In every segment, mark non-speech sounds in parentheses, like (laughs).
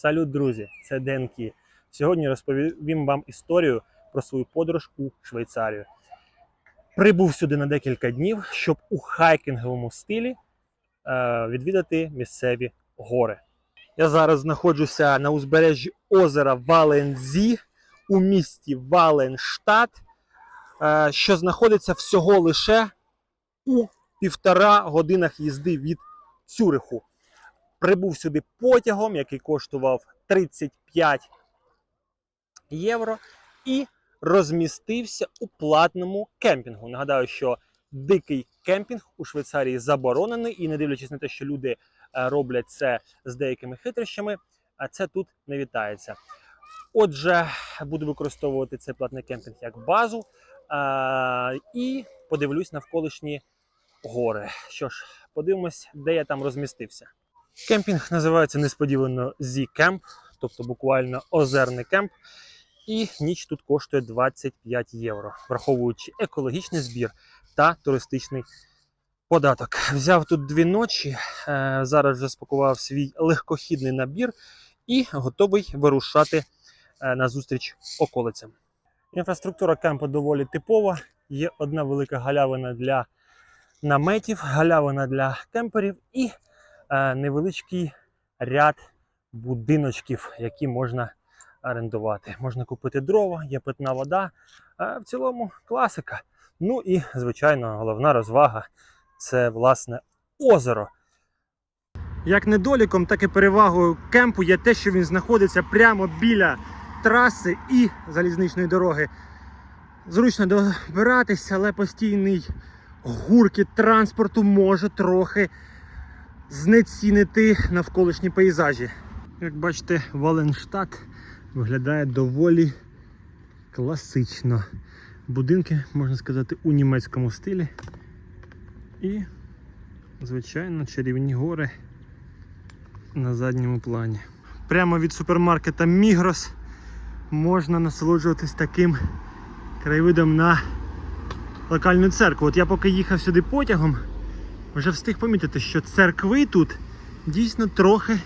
Салют, друзі! Це ДНК. Сьогодні розповім вам історію про свою подорож у Швейцарію. Прибув сюди на декілька днів, щоб у хайкінговому стилі е, відвідати місцеві гори. Я зараз знаходжуся на узбережжі озера Валензі у місті Валенштадт, е, що знаходиться всього лише у півтора годинах їзди від Цюриху. Прибув сюди потягом, який коштував 35 євро, і розмістився у платному кемпінгу. Нагадаю, що дикий кемпінг у Швейцарії заборонений, і не дивлячись на те, що люди е, роблять це з деякими хитрощами, а це тут не вітається. Отже, буду використовувати цей платний кемпінг як базу е, і подивлюсь навколишні гори. Що ж, подивимось, де я там розмістився. Кемпінг називається несподівано Кемп, тобто буквально озерний кемп. І ніч тут коштує 25 євро, враховуючи екологічний збір та туристичний податок. Взяв тут дві ночі, е, зараз вже спакував свій легкохідний набір і готовий вирушати е, на зустріч околицям. Інфраструктура кемпу доволі типова. Є одна велика галявина для наметів, галявина для кемперів і невеличкий ряд будиночків, які можна орендувати. Можна купити дрова, є питна вода. В цілому класика. Ну і, звичайно, головна розвага це власне озеро. Як недоліком, так і перевагою кемпу є те, що він знаходиться прямо біля траси і залізничної дороги. Зручно добиратися, але постійний гуркіт транспорту може трохи знецінити навколишні пейзажі. Як бачите, Валенштадт виглядає доволі класично. Будинки, можна сказати, у німецькому стилі. І, звичайно, чарівні гори на задньому плані. Прямо від супермаркета Мігрос можна насолоджуватись таким краєвидом на локальну церкву. От я поки їхав сюди потягом, вже встиг помітити, що церкви тут дійсно трохи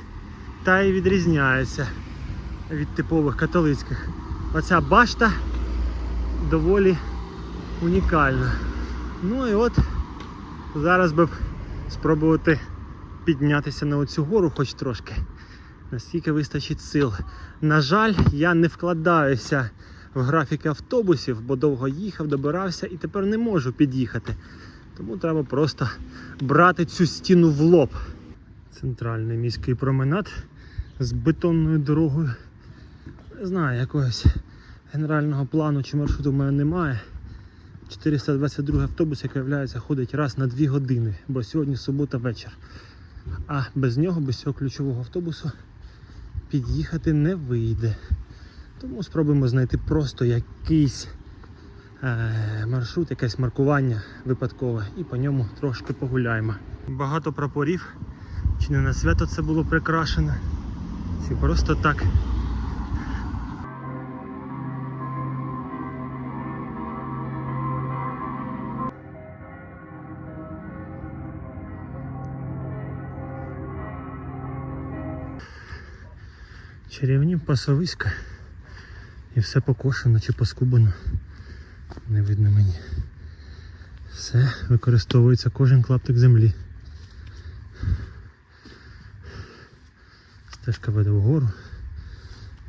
та й відрізняються від типових католицьких. Оця башта доволі унікальна. Ну і от зараз би спробувати піднятися на оцю гору хоч трошки. Наскільки вистачить сил. На жаль, я не вкладаюся в графіки автобусів, бо довго їхав, добирався і тепер не можу під'їхати. Тому треба просто брати цю стіну в лоб. Центральний міський променад з бетонною дорогою. Не знаю, якогось генерального плану чи маршруту в мене немає. 422 автобус, як виявляється, ходить раз на 2 години, бо сьогодні субота вечір. А без нього, без цього ключового автобусу, під'їхати не вийде. Тому спробуємо знайти просто якийсь маршрут, якесь маркування випадкове і по ньому трошки погуляємо. Багато прапорів. Чи не на свято це було прикрашено, чи просто так. Чарівні пасовиська. І все покошено чи поскубано. Не видно мені. Все використовується кожен клаптик землі. Стежка веде вгору.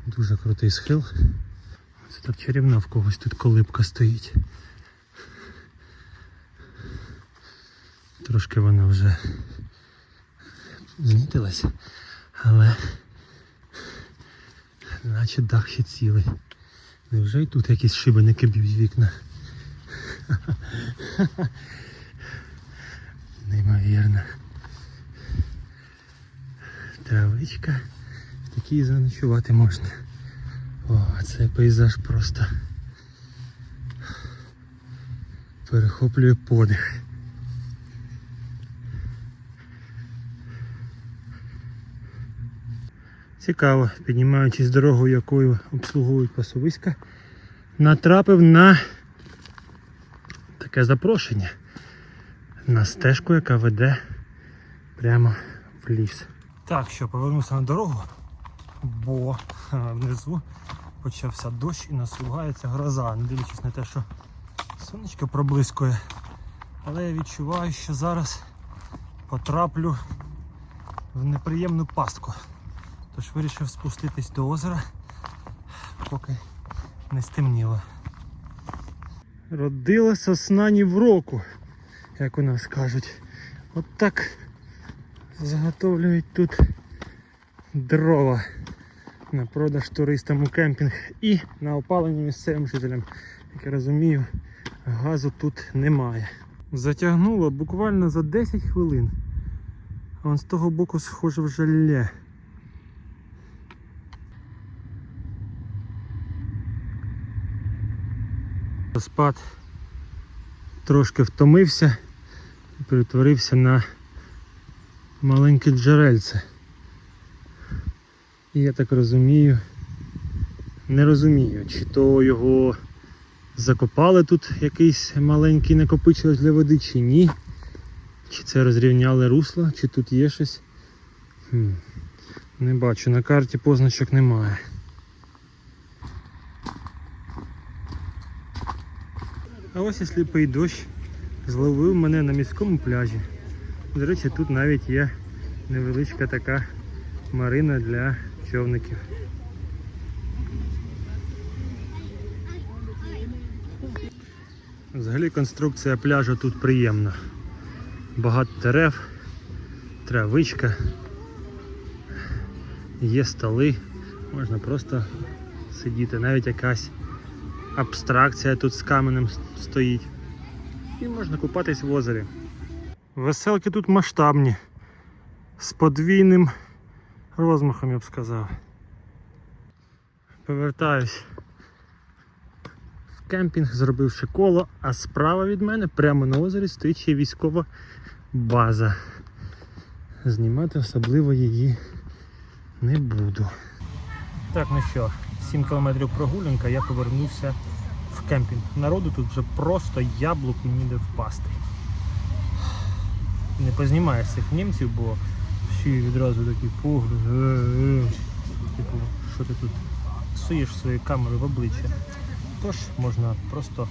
Дуже крутий схил. Це так чарівно в когось тут колибка стоїть. Трошки вона вже знітилась, але наче дах ще цілий. Невже і тут якісь шибеники б'ють вікна? Неймовірно. Травичка. В такій заночувати можна. О, цей пейзаж просто перехоплює подих. Цікаво, піднімаючись дорогою, якою обслуговують пасовиська, натрапив на таке запрошення на стежку, яка веде прямо в ліс. Так, що, повернувся на дорогу. бо внизу почався дощ і насувається гроза, не дивлячись на те, що сонечко проблискує. Але я відчуваю, що зараз потраплю в неприємну пастку. Тож вирішив спуститись до озера, поки не стемніло. Родила сосна ні в року, як у нас кажуть. От так заготовлюють тут дрова на продаж туристам у кемпінг і на опалення місцевим жителям. Як я розумію, газу тут немає. Затягнуло буквально за 10 хвилин. А з того боку схоже в жалє. Спад трошки втомився і перетворився на маленьке джерельце. І я так розумію, не розумію, чи то його закопали тут якийсь маленький накопичувач для води, чи ні. Чи це розрівняли русло, чи тут є щось. Хм. Не бачу, на карті позначок немає. Ось сліпий дощ зловив мене на міському пляжі. До речі, тут навіть є невеличка така марина для човників. Взагалі конструкція пляжу тут приємна. Багато дерев, травичка, є столи, можна просто сидіти, навіть якась абстракція тут з каменем стоїть. І можна купатись в озері. Веселки тут масштабні, з подвійним розмахом, я б сказав. Повертаюсь в кемпінг, зробивши коло, а справа від мене прямо на озері стоїть ще військова база. Знімати особливо її не буду. Так, ну що, 7 кілометрів прогулянка, я повернувся в кемпінг. Народу тут вже просто яблук мені де впасти. Не познімаєш цих німців, бо всі відразу такі погляд. «Е-е». Типу, що ти тут суєш свою камеру в обличчя. Тож можна просто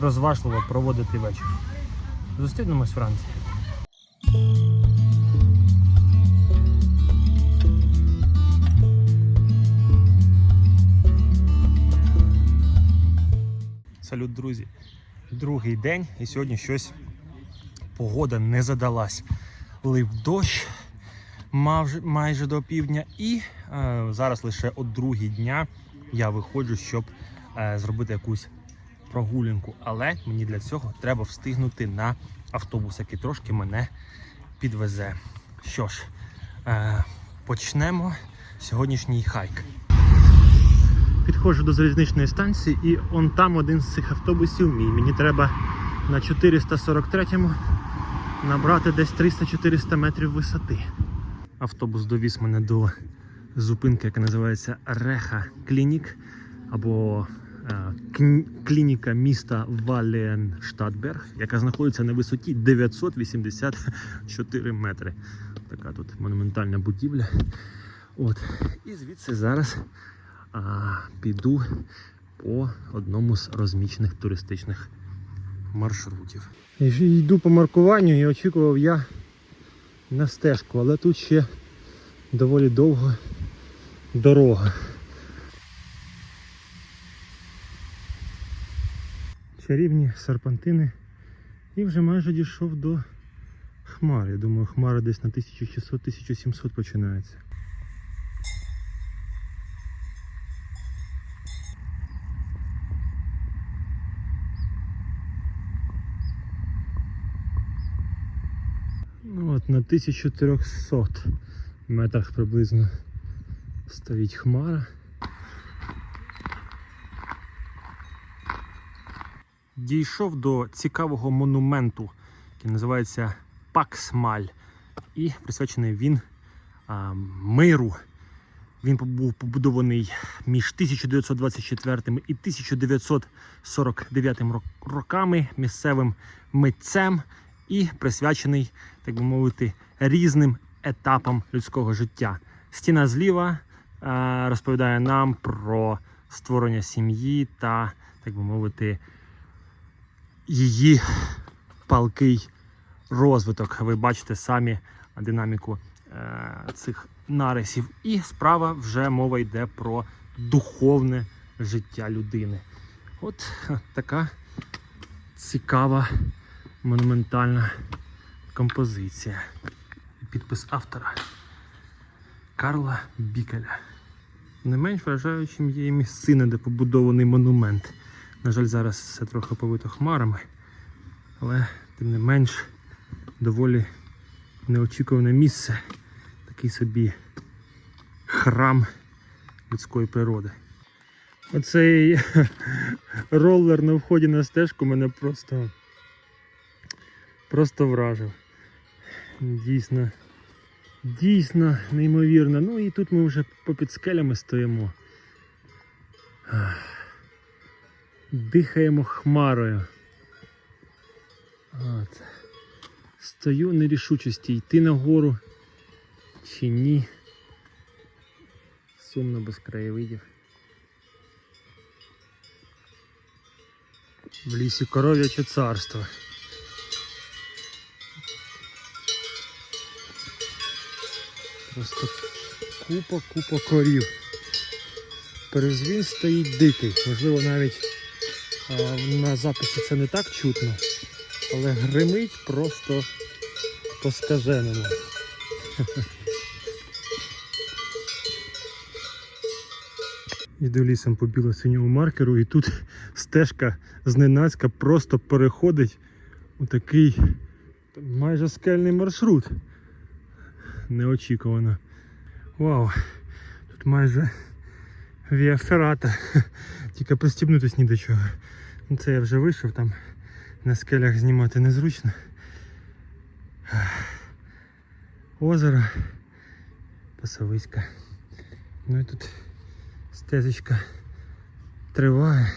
розважливо проводити вечір. Зустрінемось вранці. Салют, друзі. Другий день і сьогодні щось погода не задалась. Лив дощ майже до півдня, і е, зараз лише о другій дня я виходжу, щоб е, зробити якусь прогулянку. Але мені для цього треба встигнути на автобус, який трошки мене підвезе. Що ж, е, почнемо сьогоднішній хайк. Підходжу до залізничної станції і он там один з цих автобусів мій. Мені треба на 443-му набрати десь 300-400 метрів висоти. Автобус довіз мене до зупинки, яка називається Реха Клінік або е, клініка міста Валенштадберг, яка знаходиться на висоті 984 метри. Така тут монументальна будівля. От. І звідси зараз піду по одному з розмічених туристичних маршрутів. Йду по маркуванню і очікував я на стежку, але тут ще доволі довго дорога. Чарівні серпантини і вже майже дійшов до хмар. Я думаю, хмара десь на 1600-1700 починається. Ну от на 1300 метрах приблизно стоїть хмара. Дійшов до цікавого монументу, який називається Паксмаль. І присвячений він а, миру. Він був побудований між 1924 і 1949 роками місцевим митцем і присвячений, так би мовити, різним етапам людського життя. Стіна зліва е, розповідає нам про створення сім'ї та, так би мовити, її палкий розвиток. Ви бачите самі динаміку е, цих нарисів. І справа вже мова йде про духовне життя людини. От така цікава монументальна композиція. Підпис автора Карла Бікеля. Не менш вражаючим є і місцина, де побудований монумент. На жаль, зараз все трохи повито хмарами, але тим не менш доволі неочікуване місце. Такий собі храм людської природи. Оцей (laughs) роллер на вході на стежку мене просто, просто вражив. Дійсно, дійсно неймовірно. Ну і тут ми вже попід скелями стоїмо. Дихаємо хмарою. От. Стою нерішучості йти нагору чи ні. Сумно без краєвидів. В лісі коров'яче царство. Просто купа, купа корів. Перезвін стоїть дикий. Можливо, навіть а, на записі це не так чутно, але гримить просто по-скаженому. (laughs) Йду лісом по біло-синьому маркеру і тут стежка зненацька просто переходить у такий майже скельний маршрут. Неочікувано. Вау! Тут майже віаферата. (laughs) Тільки пристібнутись ні до чого. Ну, Це я вже вийшов там на скелях знімати незручно. (sighs) Озеро, пасовиська. Ну і тут стежечка триває.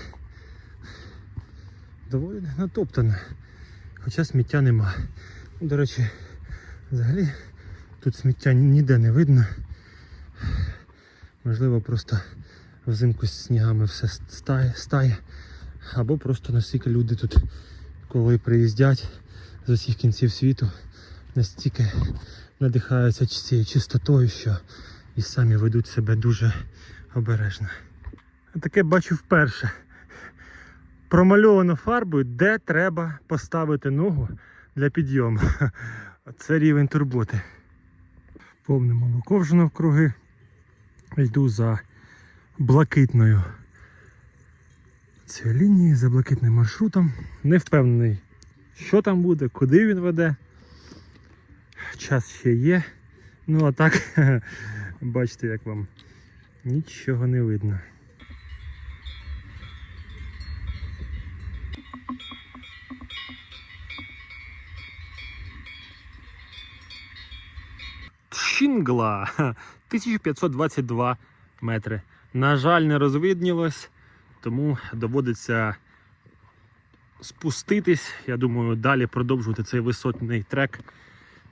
Доволі натоптана. Хоча сміття нема. До речі, взагалі тут сміття ніде не видно. Можливо, просто взимку з снігами все стає, стає. Або просто настільки люди тут, коли приїздять з усіх кінців світу, настільки надихаються цією чистотою, що і самі ведуть себе дуже обережно. Таке бачу вперше. Промальовано фарбою, де треба поставити ногу для підйому. (laughs) Це рівень турботи. Повне молоко вже навкруги. Йду за блакитною цією лінією, за блакитним маршрутом. Не впевнений, що там буде, куди він веде. Час ще є. Ну а так, (laughs) бачите, як вам нічого не видно. Тшінгла 1522 (laughs) метри. На жаль, не розвиднілось, тому доводиться спуститись. Я думаю, далі продовжувати цей висотний трек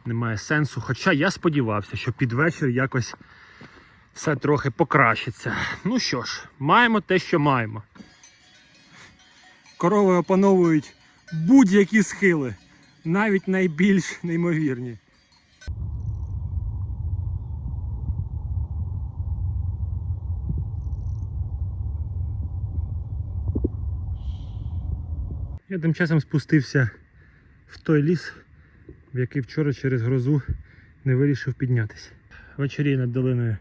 немає сенсу. Хоча я сподівався, що під вечір якось все трохи покращиться. Ну що ж, маємо те, що маємо. Корови опановують будь-які схили, навіть найбільш неймовірні. Я тим часом спустився в той ліс, в який вчора через грозу не вирішив піднятися. Вечері над долиною.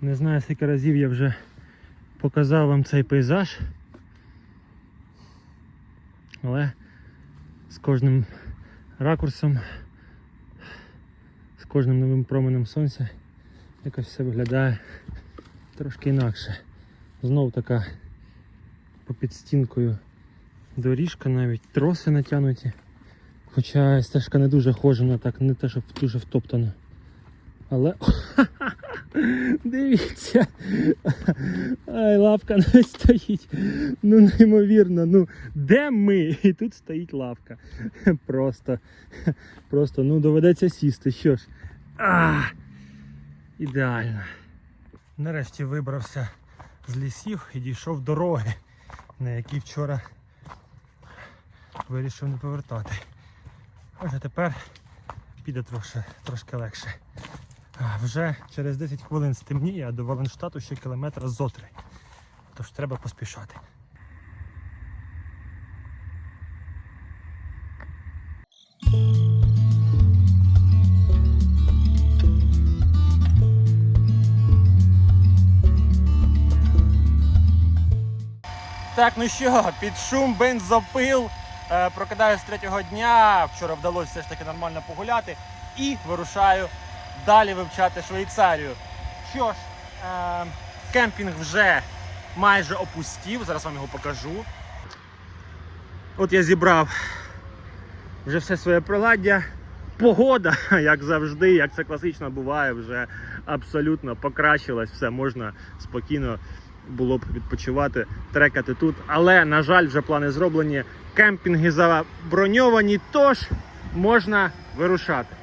Не знаю, скільки разів я вже показав вам цей пейзаж. Але з кожним ракурсом, з кожним новим променем сонця якось все виглядає трошки інакше. Знов така попід стінкою доріжка навіть, троси натягнуті. Хоча стежка не дуже хожена, так не те, щоб дуже втоптана. Але (laughs) дивіться. Ай, лавка навіть стоїть. Ну неймовірно. Ну де ми? І тут стоїть лавка. Просто, просто ну доведеться сісти. Що ж. А, ідеально. Нарешті вибрався з лісів і дійшов дороги, на які вчора вирішив не повертати. А тепер піде трошки, трошки легше. Вже через 10 хвилин стемніє, а до Валенштату ще кілометр зо три. Тож треба поспішати. Так, ну що, під шум бензопил. Е, прокидаюсь третього дня. Вчора вдалося все ж таки нормально погуляти. І вирушаю далі вивчати Швейцарію. Що ж, е, кемпінг вже майже опустів. Зараз вам його покажу. От я зібрав вже все своє приладдя. Погода, (laughs) як завжди, як це класично буває, вже абсолютно покращилась. Все можна спокійно було б відпочивати, трекати тут. Але, на жаль, вже плани зроблені. Кемпінги заброньовані, тож можна вирушати.